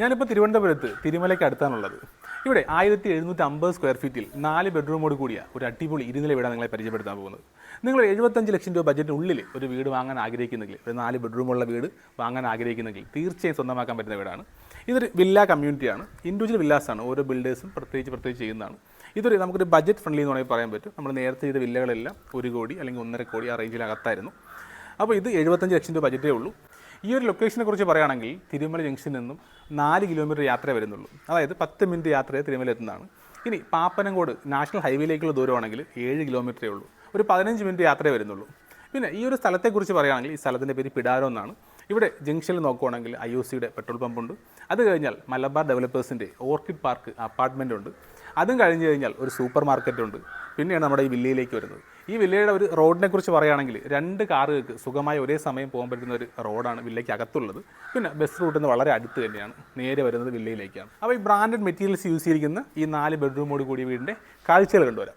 ഞാനിപ്പോൾ തിരുവനന്തപുരത്ത് തിരുമലയ്ക്ക് അടുത്താണുള്ളത്. ഇവിടെ ആയിരത്തി എഴുന്നൂറ്റി അമ്പത് സ്ക്വയർ ഫീറ്റിൽ നാല് ബെഡ്റൂമോട് കൂടിയ ഒരു അടിപൊളി ഇരുനില വീടാണ് നിങ്ങളെ പരിചയപ്പെടുത്താൻ പോകുന്നത്. നിങ്ങൾ എഴുപത്തഞ്ച് ലക്ഷം രൂപ ബജറ്റിനുള്ളിൽ ഒരു വീട് വാങ്ങാൻ ആഗ്രഹിക്കുന്നെങ്കിൽ ഒരു നാല് ബെഡ്റൂമുള്ള വീട് വാങ്ങാൻ ആഗ്രഹിക്കുന്നെങ്കിൽ തീർച്ചയായും സ്വന്തമാക്കാൻ പറ്റുന്ന വീടാണ്. ഇതൊരു വില്ല കമ്മ്യൂണിറ്റിയാണ് ഇൻഡിവിജ്വൽ വില്ലാസാണ് ഓരോ ബിൽഡേഴ്സും പ്രത്യേകിച്ച് പ്രത്യേകിച്ച് ചെയ്യുന്നതാണ്. ഇതൊരു നമുക്കൊരു ബജറ്റ് ഫ്രണ്ട്ലി എന്ന് വേണമെങ്കിൽ പറയാൻ പറ്റും. നമ്മൾ നേരത്തെ ചെയ്ത വില്ലകളെല്ലാം ഒരു കോടി അല്ലെങ്കിൽ ഒന്നര കോടി ആ റേഞ്ചിനകത്തായിരുന്നു അപ്പോൾ ഇത് എഴുപത്തഞ്ച് ലക്ഷം രൂപ ബജറ്റേ ഉള്ളൂ. ഈ ഒരു ലൊക്കേഷനെ കുറിച്ച് പറയുകയാണെങ്കിൽ തിരുമല ജംഗ്ഷനിൽ നിന്നും നാല് കിലോമീറ്റർ യാത്ര വരുന്നുള്ളൂ. അതായത് പത്ത് മിനിറ്റ് യാത്രയെ തിരുമല എത്തുന്നതാണ്. ഇനി പാപ്പനംകോട് നാഷണൽ ഹൈവേയിലേക്കുള്ള ദൂരമാണെങ്കിൽ ഏഴ് കിലോമീറ്ററേ ഉള്ളൂ. ഒരു പതിനഞ്ച് മിനിറ്റ് യാത്രയെ വരുന്നുള്ളൂ. പിന്നെ ഈ ഒരു സ്ഥലത്തെക്കുറിച്ച് പറയുകയാണെങ്കിൽ ഈ സ്ഥലത്തിന്റെ പേര് പിടാരോ എന്നാണ്. ഇവിടെ ജംഗ്ഷനിൽ നോക്കുവാണെങ്കിൽ ഐ ഒ സിയുടെ പെട്രോൾ പമ്പുണ്ട് അത് കഴിഞ്ഞാൽ മലബാർ ഡെവലപ്പേഴ്സിന്റെ ഓർക്കിഡ് പാർക്ക് അപ്പാർട്ട്മെന്റ് ഉണ്ട്. അതും കഴിഞ്ഞ് കഴിഞ്ഞാൽ ഒരു സൂപ്പർ മാർക്കറ്റ് ഉണ്ട്. പിന്നെയാണ് നമ്മുടെ ഈ വില്ലയിലേക്ക് വരുന്നത്. ഈ വില്ലയുടെ ഒരു റോഡിനെ കുറിച്ച് പറയുകയാണെങ്കിൽ രണ്ട് കാറുകൾക്ക് സുഖമായി ഒരേ സമയം പോകാൻ പറ്റുന്ന ഒരു റോഡാണ് വില്ലയ്ക്ക് അകത്തുള്ളത്. പിന്നെ ബസ് റൂട്ടിൽ നിന്ന് വളരെ അടുത്ത് തന്നെയാണ്. നേരെ വരുന്നത് വില്ലയിലേക്കാണ്. അപ്പോൾ ഈ ബ്രാൻഡഡ് മെറ്റീരിയൽസ് യൂസ് ചെയ്തിരിക്കുന്ന ഈ നാല് ബെഡ്റൂമോട് കൂടിയ വീടിന്റെ കാഴ്ചകൾ കണ്ടുവരാം.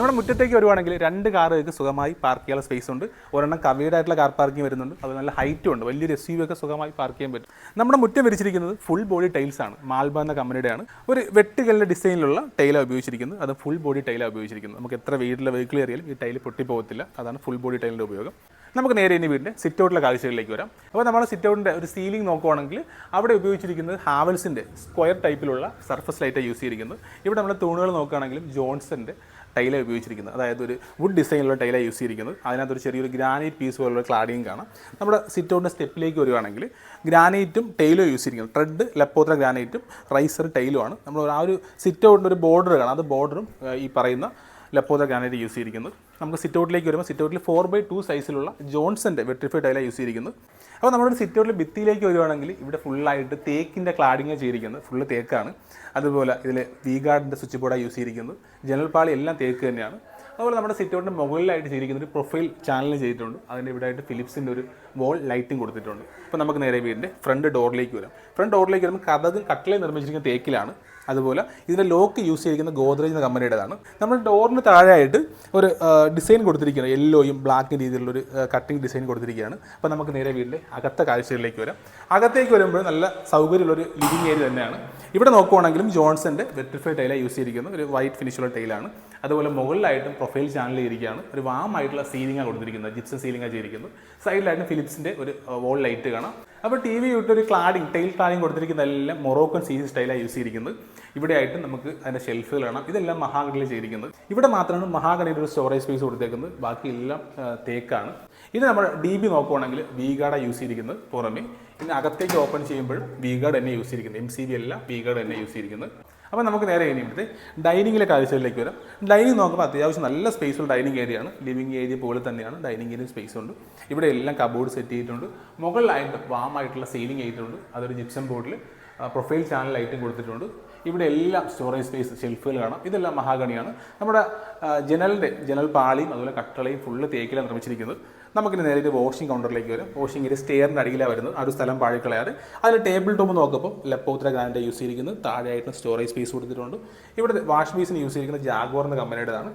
നമ്മുടെ മുറ്റത്തേക്ക് വരുവാണെങ്കിൽ രണ്ട് കാറുകൾക്ക് സുഖമായി പാർക്ക് ചെയ്യാനുള്ള സ്പേസ് ഉണ്ട്. ഒരെണ്ണം കവേഡ് ആയിട്ടുള്ള കാർ പാർക്കിംഗ് വരുന്നുണ്ട്. അത് നല്ല ഹൈറ്റും ഉണ്ട്. വലിയൊരു എസ് ഒക്കെ സുഖമായി പാർക്ക് ചെയ്യാൻ പറ്റും. നമ്മുടെ മുറ്റം വിരിച്ചിരിക്കുന്നത് ഫുൾ ബോഡി ടൈൽസ് ആണ്. മാൽബ എന്ന കമ്പനിയുടെയാണ്. ഒരു വെട്ടുകല്ലിന്റെ ഡിസൈനിലുള്ള ടൈലാണ് ഉപയോഗിച്ചിരിക്കുന്നത്. അത് ഫുൾ ബോഡി ടൈലാണ് ഉപയോഗിച്ചിരിക്കുന്നത്. നമുക്ക് എത്ര വീട്ടിലെ വെഹിക്കിൾ ഏറിയാലും ഈ ടൈൽ പൊട്ടിപ്പോകത്തില്ല. അതാണ് ഫുൾ ബോഡി ടൈലിന്റെ ഉപയോഗം. നമുക്ക് നേരെ ഇനി വീടിന്റെ സിറ്റൗട്ടിലെ കാഴ്ചകളിലേക്ക് വരാം. അപ്പോൾ നമ്മൾ സിറ്റൗട്ടിന്റെ ഒരു സീലിംഗ് നോക്കുവാണെങ്കിൽ അവിടെ ഉപയോഗിച്ചിരിക്കുന്നത് ഹാവൽസിന്റെ സ്ക്വയർ ടൈപ്പിലുള്ള സർഫസ് ലൈറ്റാണ് യൂസ് ചെയ്തിരിക്കുന്നത് ഇവിടെ നമ്മൾ തൂണുകൾ നോക്കുകയാണെങ്കിലും ജോൺസന്റെ ടൈലാണ് ഉപയോഗിച്ചിരിക്കുന്നത്. അതായത് ഒരു വുഡ് ഡിസൈനിലുള്ള ടൈലാണ് യൂസ് ചെയ്തിരിക്കുന്നത്. അതിനകത്തൊരു ചെറിയൊരു ഗ്രാനൈറ്റ് പീസ് പോലുള്ള ക്ലാഡിയും കാണാം. നമ്മുടെ സിറ്റൗട്ടിന്റെ സ്റ്റെപ്പിലേക്ക് വരുവാണെങ്കിൽ ഗ്രാനൈറ്റും ടൈലും യൂസ് ചെയ്തിരിക്കുന്നത് ട്രെഡ് ലെപ്പോത്ര ഗ്രാനൈറ്റും റൈസർ ടൈലുമാണ് നമ്മൾ ആ ഒരു സിറ്റൗട്ടിന്റെ ഒരു ബോർഡർ കാണാം. അത് ബോർഡറും ഈ പറയുന്ന ലപ്പോത ഗ്രാനൈറ്റ് യൂസ് ചെയ്തിരിക്കുന്നത് നമുക്ക് സിറ്റൗട്ടിലേക്ക് വരുമ്പോൾ സിറ്റൗട്ടിൽ ഫോർ ബൈ ടു സൈസിലുള്ള ജോൺസന്റെ വെട്രിഫൈഡ് ടൈലാണ് യൂസ് ചെയ്തിരിക്കുന്നത് അപ്പോൾ നമ്മുടെ സിറ്റൗട്ടിൽ ഭിത്തിയിലേക്ക് വരുവാണെങ്കിൽ ഇവിടെ ഫുള്ളായിട്ട് തേക്കിന്റെ ക്ലാഡിങ് ചെയ്തിരിക്കുന്നത് ഫുള്ള് തേക്കാണ്. അതുപോലെ ഇതിൽ വി ഗാർഡിന്റെ സ്വിച്ച് ബോർഡാണ് യൂസ് ചെയ്തിരിക്കുന്നത് പാളി എല്ലാം തേക്ക് തന്നെയാണ്. അതുപോലെ നമ്മുടെ സിറ്റൗട്ടിന്റെ മുകളിലായിട്ട് ചെയ്തിരിക്കുന്ന ഒരു പ്രൊഫൈൽ ചാനൽ ചെയ്തിട്ടുണ്ട്. അതിന്റെ ഇവിടെ ആയിട്ട് ഫിലിപ്സിന്റെ ഒരു വോൾ ലൈറ്റിംഗ് കൊടുത്തിട്ടുണ്ട്. അപ്പോൾ നമുക്ക് നേരെ വീടിന്റെ ഫ്രണ്ട് ഡോറിലേക്ക് വരാം. ഫ്രണ്ട് ഡോറിലേക്ക് വരുമ്പോൾ കഥകും കട്ടിലേ നിർമ്മിച്ചിരിക്കുന്ന തേക്കിലാണ്. അതുപോലെ ഇതിന്റെ ലോക്ക് യൂസ് ചെയ്തിരിക്കുന്ന ഗോദ്രേജ് എന്ന കമ്പനിയുടേതാണ്. നമ്മൾ ഡോറിന് താഴെയായിട്ട് ഒരു ഡിസൈൻ കൊടുത്തിരിക്കുകയാണ്. യെല്ലോയും ബ്ലാക്ക് രീതിയിലുള്ള ഒരു കട്ടിംഗ് ഡിസൈൻ കൊടുത്തിരിക്കുകയാണ്. അപ്പോൾ നമുക്ക് നേരെ വീടിന്റെ അകത്തെ കാഴ്ചകളിലേക്ക് വരാം. അകത്തേക്ക് വരുമ്പോൾ നല്ല സൗകര്യമുള്ളൊരു ലിവിങ് ഏരിയ തന്നെയാണ്. ഇവിടെ നോക്കുവാണെങ്കിലും ജോൺസന്റെ വെട്രിഫൈഡ് ടൈലാണ് യൂസ് ചെയ്തിരിക്കുന്നത് ഒരു വൈറ്റ് ഫിനിഷുള്ള ടൈലാണ്. അതുപോലെ മുകളിലായിട്ടും പ്രൊഫൈൽ ചാനൽ ചെയ്തിരിക്കുകയാണ് ഒരു വാം ആയിട്ടുള്ള സീലിംഗാണ് കൊടുത്തിരിക്കുന്നത്. ജിപ്സൺ സീലിംഗാണ് ചെയ്തിരിക്കുന്നത് സൈഡിലായിട്ട് ഫിലിപ്സിന്റെ ഒരു വോൾ ലൈറ്റ് കാണാം. അപ്പോൾ ടി വി ഇട്ട് ഒരു ക്ലാഡിങ് ടൈൽ ക്ലാഡിങ് കൊടുത്തിരിക്കുന്ന എല്ലാം മൊറോക്കൻ സീരീസ് സ്റ്റൈലാണ് യൂസ് ചെയ്തിരിക്കുന്നത്. ഇവിടെ ആയിട്ട് നമുക്ക് അതിന്റെ ഷെൽഫുകൾ കാണാം. ഇതെല്ലാം മഹാഗണിയിൽ ചെയ്തിരിക്കുന്നത്. ഇവിടെ മാത്രമാണ് മഹാഗണിയുടെ ഒരു സ്റ്റോറേജ് സ്പേസ് കൊടുത്തേക്കുന്നത്. ബാക്കി എല്ലാം തേക്കാണ്. ഇത് നമ്മൾ ഡി ബി നോക്കുവാണെങ്കിൽ വി ഗാർഡാണ് യൂസ് ചെയ്തിരിക്കുന്നത് പുറമെ. പിന്നെ അകത്തേക്ക് ഓപ്പൺ ചെയ്യുമ്പോൾ വി ഗാർഡ് തന്നെ യൂസ് ചെയ്തിരിക്കുന്നത്. എം സി ബി അല്ല വി ഗാർഡ് തന്നെ യൂസ് ചെയ്തിരിക്കുന്നത്. അപ്പോൾ നമുക്ക് നേരെ ഇവിടുത്തെ ഡൈനിങ്ങിലെ കാഴ്ചകളിലേക്ക് വരാം. ഡൈനിങ് നോക്കുമ്പോൾ അത്യാവശ്യം നല്ല സ്പേസുള്ള ഡൈനിങ് ഏരിയയാണ് ലിവിങ് ഏരിയ പോലെ തന്നെയാണ് ഡൈനിങ് ഏരിയ സ്പേസ് ഉണ്ട്. ഇവിടെ എല്ലാം കബോർഡ് സെറ്റ് ചെയ്തിട്ടുണ്ട്. മുകളിലായിട്ട് വാം ആയിട്ടുള്ള സീലിംഗ് ചെയ്തിട്ടുണ്ട് അതൊരു ജിപ്സം ബോർഡിൽ പ്രൊഫൈൽ ചാനൽ ലൈറ്റും കൊടുത്തിട്ടുണ്ട്. ഇവിടെ എല്ലാം സ്റ്റോറേജ് സ്പേസ് ഷെൽഫുകൾ കാണാം. ഇതെല്ലാം മഹാഗണിയാണ്. നമ്മുടെ ജനലിന്റെ ജനൽ പാളിയും അതുപോലെ കട്ടളയും ഫുള്ള് തേക്കിലാണ് നിർമ്മിച്ചിരിക്കുന്നത്. നമുക്കിനി നേരെ ഇത് വാഷിംഗ് കൗണ്ടറിലേക്ക് വരും. വാഷിംഗ് ഒരു സ്റ്റെയറിന്റെ അടിയിലാണ് വരുന്നത്. ആ ഒരു സ്ഥലം പാഴിക്കളയാതെ. അതിൽ ടേബിൾ ടോപ്പ് നോക്കുമ്പോൾ ലെപ്പോത്ര ഗ്രാൻഡ് യൂസ് ചെയ്തിരിക്കുന്നത്. താഴെയായിട്ട് സ്റ്റോറേജ് സ്പേസ് കൊടുത്തിട്ടുണ്ട്. ഇവിടെ വാഷ് ബേസിന് യൂസ് ചെയ്തിരിക്കുന്നത് എന്ന കമ്പനിയുടേതാണ്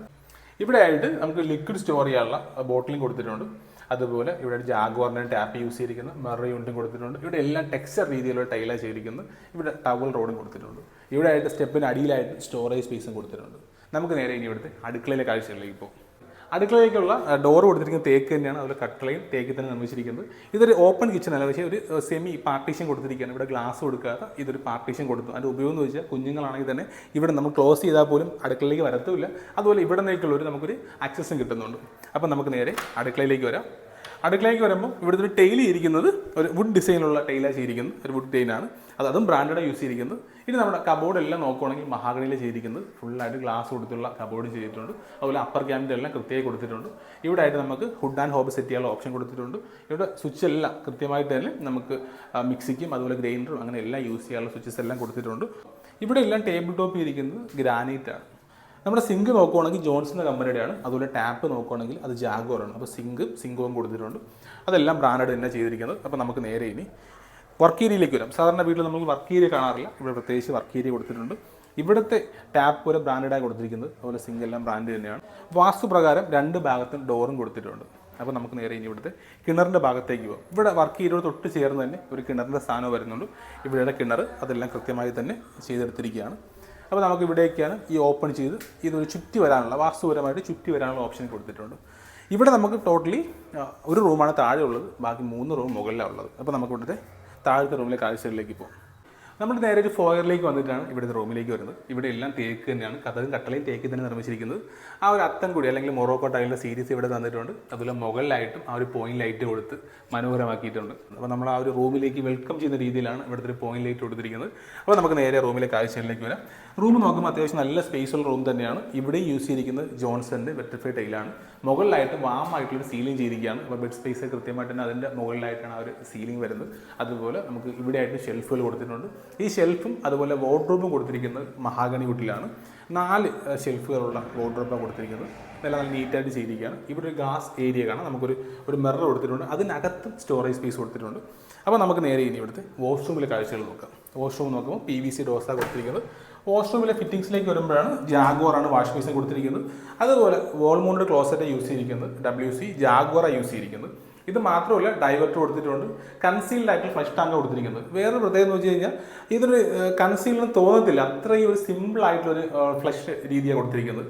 ഇവിടെ ആയിട്ട് നമുക്ക് ലിക്വിഡ് സ്റ്റോർ ചെയ്യാനുള്ള ബോട്ടിലും കൊടുത്തിട്ടുണ്ട്. അതുപോലെ ഇവിടെ ഒരു ജാഗോറിന്റെ ടാപ്പ് യൂസ് ചെയ്തിരിക്കുന്ന. മെറ യൂണിറ്റും കൊടുത്തിട്ടുണ്ട്. ഇവിടെ എല്ലാം ടെക്സ്ചർ രീതിയിലുള്ള ടൈലാണ് ചെയ്തിരിക്കുന്നത് ഇവിടെ ടവൽ റോഡും കൊടുത്തിട്ടുണ്ട്. ഇവിടെ ആയിട്ട് സ്റ്റെപ്പിന് അടിയിലായിട്ട് സ്റ്റോറേജ് സ്പേസും കൊടുത്തിട്ടുണ്ട്. നമുക്ക് നേരെ ഇനി ഇവിടുത്തെ അടുക്കളയിലെ കാഴ്ചകളിലേക്ക് പോകും. അടുക്കളയിലേക്കുള്ള ഡോർ കൊടുത്തിരിക്കുന്ന തേക്ക് തന്നെയാണ് അതുപോലെ കട്ടളയും തേക്ക് തന്നെ നിർമ്മിച്ചിരിക്കുന്നത്. ഇതൊരു ഓപ്പൺ കിച്ചൺ അല്ല പക്ഷേ ഒരു സെമി പാർട്ടീഷൻ കൊടുത്തിരിക്കുകയാണ്. ഇവിടെ ഗ്ലാസ് കൊടുക്കാതെ ഇതൊരു പാർട്ടീഷൻ കൊടുത്തു. അതിന്റെ ഉപയോഗം എന്ന് വെച്ചാൽ കുഞ്ഞുങ്ങളാണെങ്കിൽ തന്നെ ഇവിടെ നമ്മൾ ക്ലോസ് ചെയ്താൽ പോലും അടുക്കളയിലേക്ക് വരത്തുമില്ല. അതുപോലെ ഇവിടെ നിന്നേക്കുള്ളൊരു നമുക്കൊരു ആക്സസും കിട്ടുന്നുണ്ട്. അപ്പം നമുക്ക് നേരെ അടുക്കളയിലേക്ക് വരാം. അടുക്കളയ്ക്ക് വരുമ്പോൾ ഇവിടുത്തെ ഒരു ടൈൽ ഇരിക്കുന്നത് ഒരു വുഡ് ഡിസൈനിലുള്ള ടെയിലാണ് ചെയ്തിരിക്കുന്നത് ഒരു വുഡ് ടൈലാണ് അത് അതും ബ്രാൻഡഡ് യൂസ് ചെയ്തിരിക്കുന്നത് ഇനി നമ്മുടെ കബോർഡ് എല്ലാം നോക്കുകയാണെങ്കിൽ മഹാഗണിയിൽ ചെയ്തിരിക്കുന്നത് ഫുള്ളായിട്ട് ഗ്ലാസ് കൊടുത്തുള്ള കബോർഡ് ചെയ്തിട്ടുണ്ട്. അതുപോലെ അപ്പർ ക്യാമിന്റെ എല്ലാം കൃത്യമായി കൊടുത്തിട്ടുണ്ട്. ഇവിടെ ആയിട്ട് നമുക്ക് ഹുഡ് ആൻഡ് ഹോബ് സെറ്റ് ചെയ്യാനുള്ള ഓപ്ഷൻ കൊടുത്തിട്ടുണ്ട്. ഇവിടെ സ്വിച്ച് എല്ലാം കൃത്യമായിട്ട് തന്നെ നമുക്ക് മിക്സിക്കും അതുപോലെ ഗ്രൈൻഡറും അങ്ങനെ എല്ലാം യൂസ് ചെയ്യാനുള്ള സ്വിച്ചസ് എല്ലാം കൊടുത്തിട്ടുണ്ട്. ഇവിടെ എല്ലാം ടേബിൾ ടോപ്പ് ഇരിക്കുന്നത് ഗ്രാനൈറ്റ് ആണ്. നമ്മുടെ സിങ്ക് നോക്കുവാണെങ്കിൽ ജോൺസൺ കമ്പനിയുടെയാണ്. അതുപോലെ ടാപ്പ് നോക്കുവാണെങ്കിൽ അത് ജാഗോറാണ്. അപ്പോൾ സിങ്ക് സിങ്കും കൊടുത്തിട്ടുണ്ട്. അതെല്ലാം ബ്രാൻഡ് തന്നെ ചെയ്തിരിക്കുന്നത്. അപ്പോൾ നമുക്ക് നേരെ ഇനി വർക്ക് ഏരിയയിലേക്ക് വരാം. സാധാരണ വീട്ടിൽ നമ്മൾ വർക്ക് ഏരിയ കാണാറില്ല. ഇവിടെ പ്രത്യേകിച്ച് വർക്ക് ഏരിയ കൊടുത്തിട്ടുണ്ട്. ഇവിടുത്തെ ടാപ്പ് പോലെ ബ്രാൻഡഡായി കൊടുത്തിരിക്കുന്നത്. അതുപോലെ സിങ്ക് എല്ലാം ബ്രാൻഡ് തന്നെയാണ്. വാസ്തു പ്രകാരം രണ്ട് ഭാഗത്തും ഡോറും കൊടുത്തിട്ടുണ്ട്. അപ്പോൾ നമുക്ക് നേരെ ഇനി ഇവിടുത്തെ കിണറിന്റെ ഭാഗത്തേക്ക് പോകും ഇവിടെ വർക്ക് ഏരിയയോട് തൊട്ട് ചേർന്ന് തന്നെ ഒരു കിണറിന്റെ സ്ഥാനം വരുന്നുണ്ട്. ഇവിടെയുടെ കിണർ അതെല്ലാം കൃത്യമായി തന്നെ ചെയ്തെടുത്തിരിക്കുകയാണ്. അപ്പോൾ നമുക്ക് ഇവിടേക്കാണ് ഈ ഓപ്പൺ ചെയ്ത് ഇതൊരു ചുറ്റി വരാനുള്ള വാസ്തുപരമായിട്ട് ചുറ്റി വരാനുള്ള ഓപ്ഷൻ കൊടുത്തിട്ടുണ്ട്. ഇവിടെ നമുക്ക് ടോട്ടലി ഒരു റൂമാണ് താഴെ ഉള്ളത് ബാക്കി മൂന്ന് റൂം മുകളിലാണ് ഉള്ളത്. അപ്പോൾ നമുക്ക് ഇവിടുത്തെ താഴത്തെ റൂമിലെ കാഴ്ചകളിലേക്ക് പോകും. നമ്മൾ നേരെ ഒരു ഫോയറിലേക്ക് വന്നിട്ടാണ് ഇവിടുത്തെ റൂമിലേക്ക് വരുന്നത്. ഇവിടെ എല്ലാം തേക്ക് തന്നെയാണ് കഥകും കട്ടളയും തേക്ക് തന്നെ നിർമ്മിച്ചിരിക്കുന്നത്. ആ ഒരു അത്തം കൂടി അല്ലെങ്കിൽ മൊറോക്കോ ടൈലിന്റെ സീരീസ് ഇവിടെ തന്നിട്ടുണ്ട്. അതുപോലെ മുകളിലായിട്ടും ആ ഒരു പോയിന്റ് ലൈറ്റ് കൊടുത്ത് മനോഹരമാക്കിയിട്ടുണ്ട്. അപ്പോൾ നമ്മൾ ആ ഒരു റൂമിലേക്ക് വെൽക്കം ചെയ്യുന്ന രീതിയിലാണ് ഇവിടുത്തെ ഒരു പോയിന്റ് ലൈറ്റ് കൊടുത്തിരിക്കുന്നത്. അപ്പോൾ നമുക്ക് നേരെ റൂമിലെ കാഴ്ചകളിലേക്ക് വരാം. റൂം നോക്കുമ്പോൾ അത്യാവശ്യം നല്ല സ്പേസുള്ള റൂം തന്നെയാണ്. ഇവിടെ യൂസ് ചെയ്തിരിക്കുന്നത് ജോൺസന്റെ വെട്രിഫൈ ടൈലാണ്. മുകളിലായിട്ട് ആയിട്ടുള്ള സീലിംഗ് ചെയ്തിരിക്കുകയാണ്. അപ്പോൾ ബെഡ് സ്പേസ് കൃത്യമായിട്ട് തന്നെ അതിന്റെ മുകളിലായിട്ടാണ് ആ ഒരു സീലിംഗ് വരുന്നത്. അതുപോലെ നമുക്ക് ഇവിടെ ആയിട്ട് ഷെൽഫുകൾ കൊടുത്തിട്ടുണ്ട്. ഈ ഷെൽഫും അതുപോലെ വാർഡ്രോബും കൊടുത്തിരിക്കുന്നത് മഹാഗണി വുഡിലാണ് നാല് ഷെൽഫുകളുള്ള വാർഡ്രോബാണ് കൊടുത്തിരിക്കുന്നത്. നല്ല നല്ല നീറ്റായിട്ട് ചെയ്തിരിക്കുകയാണ്. ഇവിടെ ഒരു ഗ്ലാസ് ഏരിയ കാണാം. നമുക്കൊരു ഒരു മിറർ കൊടുത്തിട്ടുണ്ട്. അതിനകത്തും സ്റ്റോറേജ് സ്പേസ് കൊടുത്തിട്ടുണ്ട്. അപ്പോൾ നമുക്ക് നേരെ ഇനി ഇവിടുത്തെ വാഷ്റൂമിലെ കാഴ്ചകൾ നോക്കാം. വാഷ്റൂം നോക്കുമ്പോൾ പി വി സി ഡോസാണ് കൊടുത്തിരിക്കുന്നത്. വാഷ്റൂമിലെ ഫിറ്റിംഗ്സിലേക്ക് വരുമ്പോഴാണ് ജാഗോറാണ് വാഷ് ബേസിൻ കൊടുത്തിരിക്കുന്നത്. അതുപോലെ വോൾമോണിന്റെ ക്ലോസറ്റ് യൂസ് ചെയ്തിരിക്കുന്നത് ഡബ്ല്യു സി ജാഗ്വാറാണ് യൂസ് ചെയ്തിരിക്കുന്നത്. ഇത് മാത്രമല്ല ഡൈവർട്ട് കൊടുത്തിട്ടുണ്ട്. കൺസീൽഡ് ആയിട്ട് ഫ്ലഷ് ടാങ്ക് കൊടുത്തിരിക്കുന്നത്. വേറൊരു പ്രത്യേകത എന്ന് വെച്ച് കഴിഞ്ഞാൽ ഇതൊരു കൺസീൽഡ് തോന്നത്തില്ല. അത്രയും ഒരു സിമ്പിൾ ആയിട്ടുള്ളൊരു ഫ്ലഷ് രീതിയാണ് കൊടുത്തിരിക്കുന്നത്.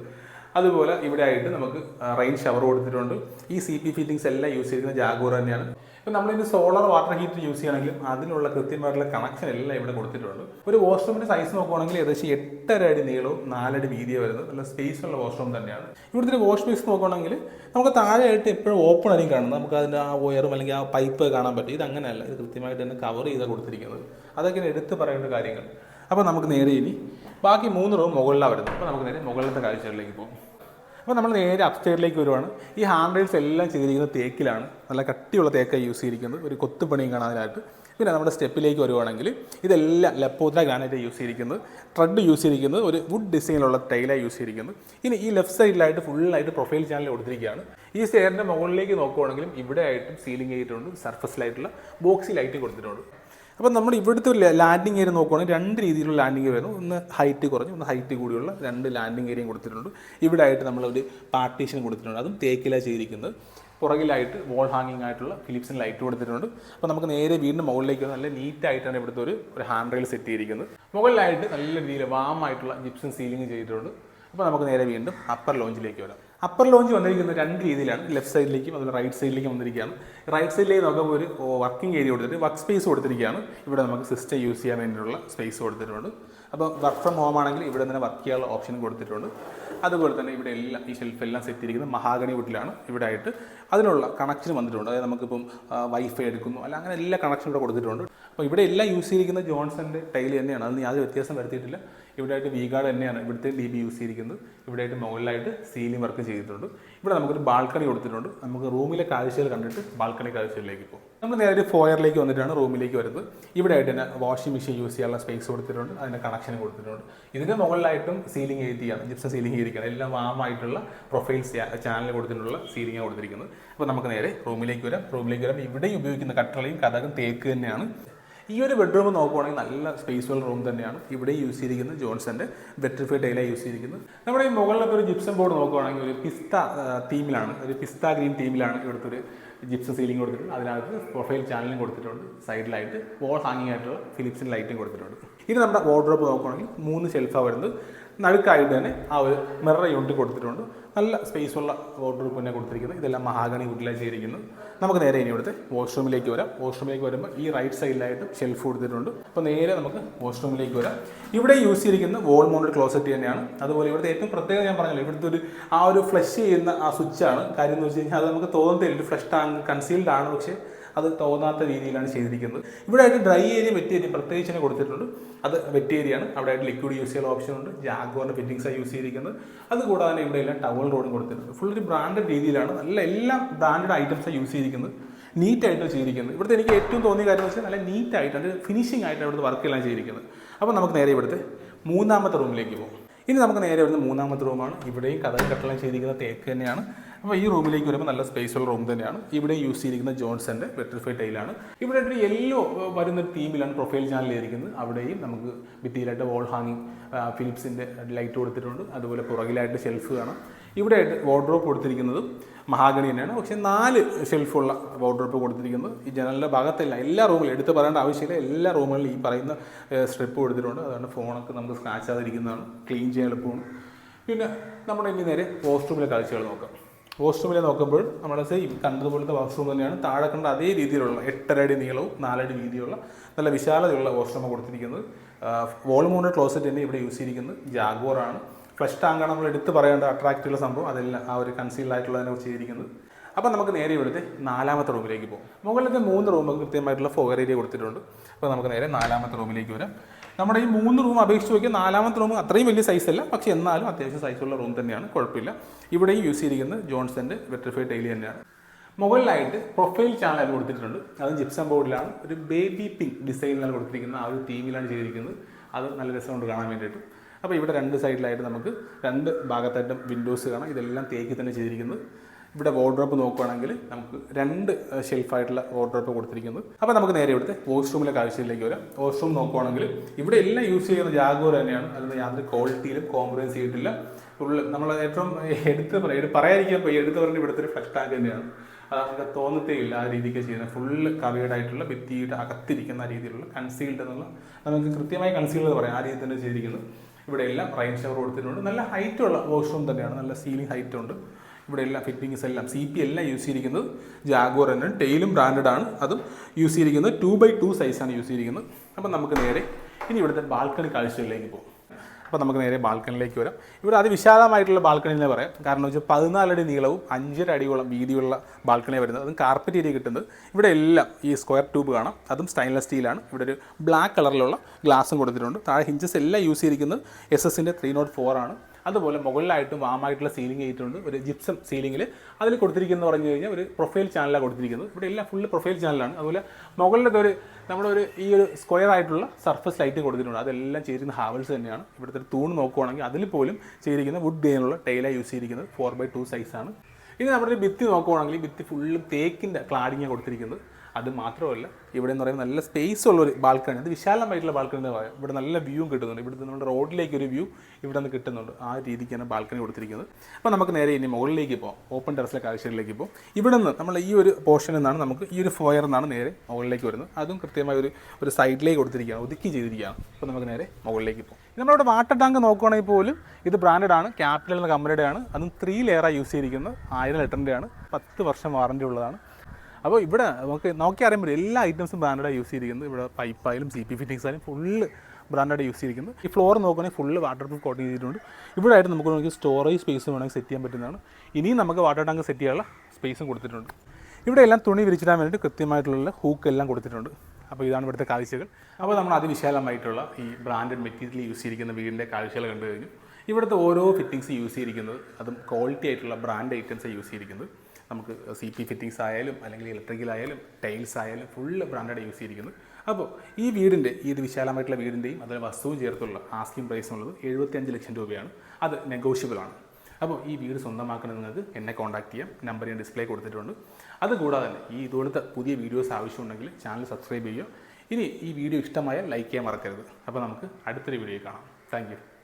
അതുപോലെ ഇവിടെ ആയിട്ട് നമുക്ക് റെയിൻ ഷവർ കൊടുത്തിട്ടുണ്ട്. ഈ സി പി ഫിറ്റിംഗ്സ് എല്ലാം യൂസ് ചെയ്തിരിക്കുന്ന ജാഗോർ തന്നെയാണ്. ഇപ്പം നമ്മളിത് സോളാർ വാട്ടർ ഹീറ്റർ യൂസ് ചെയ്യണമെങ്കിലും അതിനുള്ള കൃത്യമായിട്ടുള്ള കണക്ഷൻ എല്ലാം ഇവിടെ കൊടുത്തിട്ടുള്ളൂ ഒരു വാഷ്റൂമിന്റെ സൈസ് നോക്കുവാണെങ്കിൽ ഏകദേശം എട്ടര അടി നീളവും നാലടി വീതിയോ വരുന്നത്. നല്ല സ്പേസ് ഉള്ള വാഷ്റൂം തന്നെയാണ്. ഇവിടുത്തെ ഒരു വാഷ് ബേസ് നോക്കുകയാണെങ്കിൽ നമുക്ക് താഴെയായിട്ട് എപ്പോഴും ഓപ്പൺ ആയിരിക്കും കാണുന്നത്. നമുക്ക് അതിന്റെ ആ വയറും അല്ലെങ്കിൽ ആ പൈപ്പ് കാണാൻ പറ്റും. ഇത് അങ്ങനെയല്ല ഇത് കൃത്യമായിട്ട് തന്നെ കവർ ചെയ്താണ് കൊടുത്തിരിക്കുന്നത്. അതൊക്കെ എടുത്ത് പറയേണ്ട കാര്യങ്ങൾ. അപ്പോൾ നമുക്ക് നേരെ ഇനി ബാക്കി മൂന്ന് റൂം മുകളിലാണ് വരുന്നത്. അപ്പോൾ നമുക്ക് നേരെ മുകളിലത്തെ കാഴ്ചകളിലേക്ക് പോകും. അപ്പോൾ നമ്മൾ നേരെ അപ്സ്റ്റേറിലേക്ക് വരുവാണ്. ഈ ഹാൻഡ് റെയിൽസ് എല്ലാം ചെയ്തിരിക്കുന്നത് തേക്കിലാണ്. നല്ല കട്ടിയുള്ള തേക്കാണ് യൂസ് ചെയ്തിരിക്കുന്നത്. ഒരു കൊത്തുപണിയും കാണാനായിട്ട്. പിന്നെ നമ്മുടെ സ്റ്റെപ്പിലേക്ക് വരുവാണെങ്കിൽ ഇതെല്ലാം ലെപ്പോത്ര ഗ്രാനൈറ്റ് യൂസ് ചെയ്തിരിക്കുന്നത്. ട്രെഡ് യൂസ് ചെയ്തിരിക്കുന്നത്. ഒരു വുഡ് ഡിസൈനിലുള്ള ടൈലാണ് യൂസ് ചെയ്തിരിക്കുന്നത്. ഇനി ഈ ലെഫ്റ്റ് സൈഡിലായിട്ട് ഫുള്ളായിട്ട് പ്രൊഫൈൽ ചാനൽ കൊടുത്തിരിക്കുകയാണ്. ഈ സ്റ്റെയറിന്റെ മുകളിലേക്ക് നോക്കുവാണെങ്കിലും ഇവിടെ ആയിട്ടും സീലിംഗ് ചെയ്തിട്ടുണ്ട് സർഫസിലായിട്ടുള്ള ബോക്സി ലൈറ്റ് കൊടുത്തിട്ടുണ്ട്. അപ്പോൾ നമ്മൾ ഇവിടുത്തെ ഒരു ലാൻഡിങ് ഏരിയ നോക്കുവാണെങ്കിൽ രണ്ട് രീതിയിലുള്ള ലാൻഡിങ് വരുന്നു ഒന്ന് ഹൈറ്റ് കുറഞ്ഞ് ഒന്ന് ഹൈറ്റ് കൂടിയുള്ള രണ്ട് ലാൻഡിങ് ഏരിയയും കൊടുത്തിട്ടുണ്ട്. ഇവിടെ ആയിട്ട് നമ്മളൊരു പാർട്ടീഷൻ കൊടുത്തിട്ടുണ്ട്. അതും തേക്കിലാണ് ചെയ്തിരിക്കുന്നത്. പുറകിലായിട്ട് വോൾ ഹാങ്ങിങ് ആയിട്ടുള്ള ഫിലിപ്സിന് ലൈറ്റ് കൊടുത്തിട്ടുണ്ട്. അപ്പോൾ നമുക്ക് നേരെ വീണ്ടും മുകളിലേക്ക് നല്ല നീറ്റായിട്ടാണ് ഇവിടുത്തെ ഒരു ഒരു ഹാൻഡ് റെയിൽ സെറ്റ് ചെയ്തിരിക്കുന്നത്. മുകളിലായിട്ട് നല്ല രീതിയിൽ വാം ആയിട്ടുള്ള ജിപ്സും സീലിംഗ് ചെയ്തിട്ടുണ്ട്. അപ്പോൾ നമുക്ക് നേരെ വീണ്ടും അപ്പർ ലോഞ്ചിലേക്ക് വരാം. അപ്പർ ലോഞ്ച് വന്നിരിക്കുന്ന രണ്ട് രീതിയിലാണ്. ലെഫ്റ്റ് സൈഡിലേക്കും അതുപോലെ റൈറ്റ് സൈഡിലേക്കും വന്നിരിക്കുകയാണ്. റൈറ്റ് സൈഡിലേക്ക് നോക്കുമ്പോൾ ഒരു വർക്കിംഗ് ഏരിയ കൊടുത്തിട്ട് വർക്ക് സ്പേസ് കൊടുത്തിരിക്കുകയാണ്. ഇവിടെ നമുക്ക് സിസ്റ്റം യൂസ് ചെയ്യാൻ വേണ്ടിയിട്ടുള്ള സ്പേസ് കൊടുത്തിട്ടുണ്ട്. അപ്പോൾ വർക്ക് ഫ്രം ഹോം ആണെങ്കിൽ ഇവിടെ തന്നെ വർക്ക് ചെയ്യാനുള്ള ഓപ്ഷൻ കൊടുത്തിട്ടുണ്ട്. അതുപോലെ തന്നെ ഇവിടെ എല്ലാം ഈ ഷെൽഫ് എല്ലാം സെറ്റ് ചെയ്തിരിക്കുന്നത് മഹാഗണി വീട്ടിലാണ് ഇവിടെ ആയിട്ട് അതിനുള്ള കണക്ഷൻ വന്നിട്ടുണ്ട്. അതായത് നമുക്കിപ്പം വൈഫൈ എടുക്കുന്നു. അല്ല അങ്ങനെ എല്ലാ കണക്ഷനും ഇവിടെ കൊടുത്തിട്ടുണ്ട്. അപ്പോൾ ഇവിടെ എല്ലാം യൂസ് ചെയ്തിരിക്കുന്ന ജോൺസന്റെ ടൈൽ തന്നെയാണ്. അതിന് യാതൊരു വ്യത്യാസം വരുത്തിയിട്ടില്ല. ഇവിടെ ആയിട്ട് വി ഗാർഡ് തന്നെയാണ്. ഇവിടുത്തെ ഡി ബി യൂസ് ചെയ്തിരിക്കുന്നത്. ഇവിടെ ആയിട്ട് മുകളിലായിട്ട് സീലിംഗ് വർക്ക് ചെയ്തിട്ടുണ്ട്. ഇവിടെ നമുക്കൊരു ബാൽക്കണി കൊടുത്തിട്ടുണ്ട്. നമുക്ക് റൂമിലെ കാഴ്ചകൾ കണ്ടിട്ട് ബാൽക്കണി കാഴ്ചകളിലേക്ക് പോകും. നമ്മൾ നേരെ ഫോയറിലേക്ക് വന്നിട്ടാണ് റൂമിലേക്ക് വരുന്നത്. ഇവിടെ ആയിട്ട് തന്നെ വാഷിംഗ് മെഷീൻ യൂസ് ചെയ്യാനുള്ള സ്പേസ് കൊടുത്തിട്ടുണ്ട്. അതിന്റെ കണക്ഷൻ കൊടുത്തിട്ടുണ്ട്. ഇതിന്റെ മുകളിലായിട്ടും സീലിംഗ് ചെയ്തിയാണ് ജിപ്സം സീലിംഗ് ചെയ്തിരിക്കുകയാണ് എല്ലാം വാമായിട്ടുള്ള പ്രൊഫൈൽ ചാനൽ കൊടുത്തിട്ടുള്ള സീലിംഗ് കൊടുത്തിരിക്കുന്നത്. അപ്പോൾ നമുക്ക് നേരെ റൂമിലേക്ക് വരാം. റൂമിലേക്ക് വരാം. ഇവിടെ ഉപയോഗിക്കുന്ന കട്ടളയും കഥകും തേക്ക് തന്നെയാണ്. ഈ ഒരു ബെഡ്റൂം നോക്കുവാണെങ്കിൽ നല്ല സ്പേസ്ഫുൾ റൂം തന്നെയാണ്. ഇവിടെ യൂസ് ചെയ്തിരിക്കുന്നത് ജോൺസന്റെ വെട്രിഫൈഡ് ടൈലാണ് യൂസ് ചെയ്തിരിക്കുന്നത്. നമ്മുടെ ഈ മുകളിലത്തെ ഒരു ജിപ്സം ബോർഡ് നോക്കുവാണെങ്കിൽ ഒരു പിസ്ത തീമിലാണ് ഒരു പിസ്ത ഗ്രീൻ തീമിലാണ് ഇവിടുത്തെ ഒരു ജിപ്സം സീലിംഗ് കൊടുത്തിട്ടുണ്ട് അതിനകത്ത് പ്രൊഫൈൽ ചാനലും കൊടുത്തിട്ടുണ്ട്. സൈഡിലായിട്ട് വോൾ ഹാങ്ങിങ് ആയിട്ടുള്ള ഫിലിപ്സിന്റെ ലൈറ്റും കൊടുത്തിട്ടുണ്ട്. ഇത് നമ്മുടെ വാർഡ്രോബ് നോക്കുവാണെങ്കിൽ മൂന്ന് ഷെൽഫാണ് വരുന്നത്. നടുക്കായിട്ട് തന്നെ ആ ഒരു മിറർ യൂണിറ്റ് കൊടുത്തിട്ടുണ്ട്. നല്ല സ്പേസ് ഉള്ള വാർഡ്രോബ് തന്നെ കൊടുത്തിരിക്കുന്നത്. ഇതെല്ലാം മഹാഗണി യൂട്ടിലൈസ് ചെയ്തിരിക്കുന്നത്. നമുക്ക് നേരെ ഇനി ഇവിടുത്തെ വാഷ്റൂമിലേക്ക് വരാം. വാഷ്റൂമിലേക്ക് വരുമ്പോൾ ഈ റൈറ്റ് സൈഡിലായിട്ട് ഷെൽഫ് കൊടുത്തിട്ടുണ്ട്. അപ്പോൾ നേരെ നമുക്ക് വാഷ്റൂമിലേക്ക് വരാം. ഇവിടെ യൂസ് ചെയ്തിരിക്കുന്ന വോൾ മൗണ്ടഡ് ക്ലോസറ്റ് തന്നെയാണ്. അതുപോലെ ഇവിടുത്തെ ഏറ്റവും പ്രത്യേകത ഞാൻ പറഞ്ഞല്ലോ ഇവിടുത്തെ ഒരു ആ ഒരു ഫ്ലഷ് ചെയ്യുന്ന ആ സ്വിച്ചാണ് കാര്യം എന്ന് വെച്ച് കഴിഞ്ഞാൽ അത് നമുക്ക് തോന്നത്തില്ല. ഒരു ഫ്ലഷ് ടാങ്ക് കൺസീൽഡ് ആണ് പക്ഷേ അത് തോന്നാത്ത രീതിയിലാണ് ചെയ്തിരിക്കുന്നത്. ഇവിടെ ആയിട്ട് ഡ്രൈ ഏരിയ വെറ്റ് ഏരിയ പ്രത്യേകിച്ച് തന്നെ കൊടുത്തിട്ടുണ്ട്. അത് വെറ്റ് ഏരിയ ആണ്. അവിടെ ആയിട്ട് ലിക്വിഡ് യൂസ് ചെയ്യാൻ ഓപ്ഷൻ ഉണ്ട്. ജാഗ്വാറിന്റെ ഫിറ്റിംഗ്സാണ് യൂസ് ചെയ്തിരിക്കുന്നത്. അതുകൂടാതെ തന്നെ ഇവിടെ എല്ലാം ടവൽ റോഡും കൊടുത്തിട്ടുണ്ട്. ഫുൾ ഒരു ബ്രാൻഡഡ് രീതിയിലാണ്. നല്ല എല്ലാ ബ്രാൻഡഡ് ഐറ്റംസാണ് യൂസ് ചെയ്തിരിക്കുന്നത്. നീറ്റായിട്ട് ചെയ്തിരിക്കുന്നത്. ഇവിടുത്തെ എനിക്ക് ഏറ്റവും തോന്നിയ കാര്യം വെച്ചാൽ നല്ല നീറ്റായിട്ട് അതിന്റെ ഫിനിഷിംഗ് ആയിട്ട് ഇവിടുത്തെ വർക്ക് എല്ലാം ചെയ്തിരിക്കുന്നത്. അപ്പോൾ നമുക്ക് നേരെ ഇവിടുത്തെ മൂന്നാമത്തെ റൂമിലേക്ക് പോകും ഇനി നമുക്ക് നേരെ വരുന്ന മൂന്നാമത്തെ റൂമാണ് ഇവിടെയും കഥ കട്ടളം ചെയ്തിരിക്കുന്ന തേക്ക് തന്നെയാണ്. അപ്പോൾ ഈ റൂമിലേക്ക് വരുമ്പോൾ നല്ല സ്പേസുള്ള റൂം തന്നെയാണ്. ഇവിടെ യൂസ് ചെയ്തിരിക്കുന്ന ജോൺസന്റെ വെട്രിഫൈ ടൈലാണ് ഇവിടെ ഒരു യെല്ലോ വരുന്ന തീമിലാണ് പ്രൊഫൈൽ ചാനലിരിക്കുന്നത് അവിടെയും നമുക്ക് ഭിത്തിയിലായിട്ട് വോൾ ഹാങ്ങിങ് ഫിലിപ്സിന്റെ ലൈറ്റ് കൊടുത്തിട്ടുണ്ട്. അതുപോലെ പുറകിലായിട്ട് ഷെൽഫ് കാണാം. ഇവിടെ വാർഡ്രോപ്പ് കൊടുത്തിരിക്കുന്നത് മഹാഗണി തന്നെയാണ്. പക്ഷേ നാല് ഷെൽഫുള്ള വാർഡ്രോപ്പ് കൊടുത്തിരിക്കുന്നത് ഈ ജനലിന്റെ ഭാഗത്തല്ല. എല്ലാ റൂമിലും എടുത്ത് പറയേണ്ട ആവശ്യമില്ല. എല്ലാ റൂമുകളിലും ഈ പറയുന്ന സ്ട്രിപ്പ് കൊടുത്തിട്ടുണ്ട്. അതുകൊണ്ട് ഫോണൊക്കെ നമുക്ക് സ്ക്രാച്ച് ആകാതിരിക്കുന്നതാണ് ക്ലീൻ ചെയ്യാൻ എളുപ്പമാണ്. പിന്നെ നമ്മുടെ ഇനി നേരെ പോസ്റ്റ് റൂമിലെ കാഴ്ചകൾ നോക്കാം. വാഷ്റൂമിലെ നോക്കുമ്പോൾ നമ്മുടെ സെയിം കണ്ടതുപോലത്തെ വാഷ്റൂം തന്നെയാണ്. താഴെ കണ്ട അതേ രീതിയിലുള്ള എട്ടരടി നീളവും നാലടി വീതിയുള്ള നല്ല വിശാലതയുള്ള വാഷ്റൂമാണ് കൊടുത്തിരിക്കുന്നത്. വോൾ ക്ലോസറ്റ് തന്നെ ഇവിടെ യൂസ് ചെയ്തിരിക്കുന്നത്. ജാഗോറാണ് ഫ്ലഷ് ടാങ്കാണ് നമ്മൾ എടുത്ത് പറയേണ്ട അട്രാക്റ്റീവ് സംഭവം. അതെല്ലാം ആ ഒരു കൺസീൽഡ് ആയിട്ടുള്ളതിനെ ചെയ്തിരിക്കുന്നത്. അപ്പോൾ നമുക്ക് നേരെ ഇവിടുത്തെ നാലാമത്തെ റൂമിലേക്ക് പോകും. മുകളിലത്തെ മൂന്ന് റൂമുകൾ കൃത്യമായിട്ടുള്ള ഫോർ ഏരിയ കൊടുത്തിട്ടുണ്ട്. അപ്പോൾ നമുക്ക് നേരെ നാലാമത്തെ റൂമിലേക്ക് വരാം. നമ്മുടെ ഈ മൂന്ന് റൂം അപേക്ഷിച്ച് നോക്കിയാൽ നാലാമത്തെ റൂം അത്രയും വലിയ സൈസ് അല്ല. പക്ഷേ എന്നാലും അത്യാവശ്യം സൈസുള്ള റൂം തന്നെയാണ്. കുഴപ്പമില്ല. ഇവിടെയും യൂസ് ചെയ്തിരിക്കുന്നത് ജോൺസന്റെ വെട്രിഫൈഡ് ടൈലി തന്നെയാണ്. മുകളിലായിട്ട് പ്രൊഫൈൽ ചാനൽ കൊടുത്തിട്ടുണ്ട്. അത് ജിപ്സം ബോർഡിലാണ് ഒരു ബേബി പിങ്ക് ഡിസൈനിലാണ് കൊടുത്തിരിക്കുന്നത്. ആ ഒരു തീമിലാണ് ചെയ്തിരിക്കുന്നത്. അത് നല്ല രസമുണ്ട് കാണാൻ വേണ്ടിയിട്ട്. അപ്പോൾ ഇവിടെ രണ്ട് സൈഡിലായിട്ട് നമുക്ക് രണ്ട് ഭാഗത്തായിട്ടും വിൻഡോസ് കാണാം. ഇതെല്ലാം തേക്കി തന്നെ ചെയ്തിരിക്കുന്നത്. ഇവിടെ വാർഡ്രോപ്പ് നോക്കുകയാണെങ്കിൽ നമുക്ക് രണ്ട് ഷെൽഫായിട്ടുള്ള വാർഡ്രോപ്പ് കൊടുത്തിരിക്കുന്നത് അപ്പോൾ നമുക്ക് നേരെ ഇവിടുത്തെ വാഷ് റൂമിലെ കാഴ്ചയിലേക്ക് വരാം. വാഷ് റൂം നോക്കുകയാണെങ്കിൽ ഇവിടെ എല്ലാം യൂസ് ചെയ്യുന്ന ജാഗോർ തന്നെയാണ്. അതിന് യാതൊരു ക്വാളിറ്റിയിലും കോംപ്രമൈസ് ചെയ്തിട്ടില്ല ഫുൾ നമ്മൾ ഏറ്റവും എടുത്ത് പറയാം പറയാതിരിക്കാൻ പോയി എടുത്ത് പറഞ്ഞ് ഇവിടുത്തെ ഒരു ഫ്ലഷ് ടാങ്ക് തന്നെയാണ്. അത് നമുക്ക് തോന്നത്തേ ഇല്ല ആ രീതിക്ക് ചെയ്യുന്നത്. ഫുള്ള് കവേഡ് ആയിട്ടുള്ള ഭിത്തിയുടെ അകത്തിരിക്കുന്ന രീതിയിലുള്ള കൺസീൽഡ് എന്നുള്ള നമുക്ക് കൃത്യമായി കൺസീൽഡ് എന്ന് പറയാം. ആ രീതി തന്നെ ചെയ്തിരിക്കുന്നത് ഇവിടെ എല്ലാം റൈൻ ഷവർ കൊടുത്തിട്ടുണ്ട്. നല്ല ഹൈറ്റുള്ള വാഷ്റൂം തന്നെയാണ്. നല്ല സീലിംഗ് ഹൈറ്റ് ഉണ്ട്. ഇവിടെ എല്ലാം ഫിറ്റിങ്സ് എല്ലാം സി പി എല്ലാം യൂസ് ചെയ്തിരിക്കുന്നത് ജാഗോർ തന്നെ ടെയിലും ബ്രാൻഡഡ് ആണ്. അതും യൂസ് ചെയ്തിരിക്കുന്നത് ടു ബൈ ടു സൈസാണ് യൂസ് ചെയ്തിരിക്കുന്നത്. അപ്പം നമുക്ക് നേരെ ഇനി ഇവിടുത്തെ ബാൽക്കണി കാഴ്ചകളിലേക്ക് പോകും. അപ്പോൾ നമുക്ക് നേരെ ബാൽക്കണിലേക്ക് വരാം. ഇവിടെ അതിവിശാലമായിട്ടുള്ള ബാൽക്കണി എന്ന് പറയാം. കാരണം വെച്ചാൽ പതിനാലടി നീളവും അഞ്ചര അടിയോളം വീതിയുള്ള ബാൽക്കണി വരുന്നത്. അതും കാർപ്പറ്റ് ഏരിയ കിട്ടുന്നത്. ഇവിടെ എല്ലാം ഈ സ്ക്വയർ ട്യൂബ് കാണാം. അതും സ്റ്റൈൻലെസ് സ്റ്റീലാണ് ഇവിടെ ഒരു ബ്ലാക്ക് കളറിലുള്ള ഗ്ലാസും കൊടുത്തിട്ടുണ്ട്. താഴെ ഹിഞ്ചസ് എല്ലാം യൂസ് ചെയ്തിരിക്കുന്നത് എസ് എസിന്റെ ത്രീ നോട്ട് ഫോർ ആണ്. അതുപോലെ മുകളിലായിട്ടും വാമായിട്ടുള്ള സീലിംഗ് ചെയ്തിട്ടുണ്ട്. ഒരു ജിപ്സം സീലിംഗിൽ അതിൽ കൊടുത്തിരിക്കുന്നത് പറഞ്ഞു കഴിഞ്ഞാൽ ഒരു പ്രൊഫൈൽ ചാനലാണ് കൊടുത്തിരിക്കുന്നത്. ഇവിടെ എല്ലാം ഫുള്ള് പ്രൊഫൈൽ ചാനലാണ് അതുപോലെ മുകളിലത്തെ ഒരു നമ്മുടെ ഒരു ഈ ഒരു സ്ക്വയർ ആയിട്ടുള്ള സർഫസ് ലൈറ്റ് കൊടുത്തിട്ടുണ്ട്. അതെല്ലാം ചെയ്തിരിക്കുന്ന ഹാവൽസ് തന്നെയാണ്. ഇവിടുത്തെ ഒരു തൂണ് നോക്കുവാണെങ്കിൽ അതിൽ പോലും ചെയ്തിരിക്കുന്ന വുഡ് ഗ്രെയിനുള്ള ടൈലാണ് യൂസ് ചെയ്തിരിക്കുന്നത്. ഫോർ ബൈ ടു സൈസാണ് ഇനി നമ്മുടെ ഒരു ഭിത്തി നോക്കുവാണെങ്കിൽ ഭിത്തി ഫുള്ളും തേക്കിന്റെ ക്ലാഡിങ്ങാണ് കൊടുത്തിരിക്കുന്നത്. അത് മാത്രമല്ല ഇവിടെ എന്ന് പറയുമ്പോൾ നല്ല സ്പേസ് ഉള്ളൊരു ബാൽക്കണി അത് വിശാലമായിട്ടുള്ള ബാൽക്കണി പറയാം. ഇവിടെ നല്ല വ്യൂവും കിട്ടുന്നുണ്ട്. ഇവിടുത്തെ നമ്മുടെ റോഡിലേക്ക് ഒരു വ്യൂ ഇവിടെ നിന്ന് കിട്ടുന്നുണ്ട്. ആ രീതിക്കാണ് ബാൽക്കണി കൊടുത്തിരിക്കുന്നത്. അപ്പോൾ നമുക്ക് നേരെ ഇനി മുകളിലേക്ക് പോകാം ഓപ്പൺ ടെറസിലെ കാഴ്ചയിലേക്ക് പോകും ഇവിടെ നിന്ന് നമ്മൾ ഈ ഒരു പോർഷനിൽ നിന്നാണ് നമുക്ക് ഈ ഒരു ഫോയർ നിന്നാണ് നേരെ മുകളിലേക്ക് വരുന്നത്. അതും കൃത്യമായ ഒരു ഒരു സൈഡിലേക്ക് കൊടുത്തിരിക്കുകയാണ് ഒതുക്കി ചെയ്തിരിക്കുകയാണ്. അപ്പോൾ നമുക്ക് നേരെ മുകളിലേക്ക് പോകും നമ്മളിവിടെ വാട്ടർ ടാങ്ക് നോക്കുകയാണെങ്കിൽ പോലും ഇത് ബ്രാൻഡഡ് ആണ്. ക്യാപിറ്റൽ എന്ന കമ്പനിയുടെ ആണ് അതും ത്രീ ലെയറാണ് യൂസ് ചെയ്തിരിക്കുന്നത്. ആയിരം ലിറ്ററിന്റെ ആണ് പത്ത് വർഷം വാറന്റി ഉള്ളതാണ്. അപ്പോൾ ഇവിടെ നമുക്ക് നോക്കി അറിയുമ്പോൾ എല്ലാ ഐറ്റംസും ബ്രാൻഡായി യൂസ് ചെയ്തിരിക്കുന്നത് ഇവിടെ പൈപ്പായാലും സി പി ഫിറ്റിങ്സ് ആയാലും ഫുള്ള് ബ്രാൻഡായിട്ട് യൂസ് ചെയ്തിരിക്കുന്നത് ഈ ഫ്ലോർ നോക്കുകയാണെങ്കിൽ ഫുള്ള് വാട്ടർ പ്രൂഫ് കോട്ടിങ് ചെയ്തിട്ടുണ്ട്. ഇവിടെ ആയിട്ട് നമുക്ക് നോക്കി സ്റ്റോറേജ് സ്പേസ് വേണമെങ്കിൽ സെറ്റ് ചെയ്യാൻ പറ്റുന്നതാണ്. ഇനിയും നമുക്ക് വാട്ടർ ടാങ്ക് സെറ്റ് ചെയ്യാനുള്ള സ്പേസും കൊടുത്തിട്ടുണ്ട്. ഇവിടെ എല്ലാം തുണി വിരിച്ചിടാൻ വേണ്ടിയിട്ട് കൃത്യമായിട്ടുള്ള ഹൂക്ക് എല്ലാം കൊടുത്തിട്ടുണ്ട്. അപ്പോൾ ഇതാണ് ഇവിടുത്തെ കാഴ്ചകൾ. അപ്പോൾ നമ്മൾ അതിവിശാലമായിട്ടുള്ള ഈ ബ്രാൻഡഡ് മെറ്റീരിയൽ യൂസ് ചെയ്തിരിക്കുന്ന വീടിന്റെ കാഴ്ചകൾ കണ്ടു കഴിഞ്ഞു. ഇവിടുത്തെ ഓരോ ഫിറ്റിങ്സ് യൂസ് ചെയ്തിരിക്കുന്നത് അതും ക്വാളിറ്റി ആയിട്ടുള്ള ബ്രാൻഡ് ഐറ്റംസ് യൂസ് ചെയ്തിരിക്കുന്നത്. നമുക്ക് സി പി ഫിറ്റിങ്സ് ആയാലും അല്ലെങ്കിൽ ഇലക്ട്രിക്കൽ ആയാലും ടൈൽസ് ആയാലും ഫുള്ള് ബ്രാൻഡഡ് യൂസ് ചെയ്തിരിക്കുന്നത് അപ്പോൾ ഈ വീടിന്റെ ഈ ഒരു വിശാലമായിട്ടുള്ള വീടിന്റെയും അതിന്റെ വസ്തുവും ചേർത്തുള്ള ആസ്കിംഗ് പ്രൈസ് എന്നുള്ളത് എഴുപത്തിയഞ്ച് ലക്ഷം രൂപയാണ്. അത് നെഗോഷ്യബിൾ ആണ്. അപ്പോൾ ഈ വീട് സ്വന്തമാക്കണം നിങ്ങൾക്ക് എന്നെ കോൺടാക്ട് ചെയ്യാം. നമ്പർ ഞാൻ ഡിസ്പ്ലേ കൊടുത്തിട്ടുണ്ട്. അതുകൂടാതെ തന്നെ ഈ ഇതുപോലത്തെ പുതിയ വീഡിയോസ് ആവശ്യമുണ്ടെങ്കിൽ ചാനൽ സബ്സ്ക്രൈബ് ചെയ്യുക. ഇനി ഈ വീഡിയോ ഇഷ്ടമായാൽ ലൈക്ക് ചെയ്യാൻ മറക്കരുത്. അപ്പോൾ നമുക്ക് അടുത്തൊരു വീഡിയോ കാണാം. താങ്ക്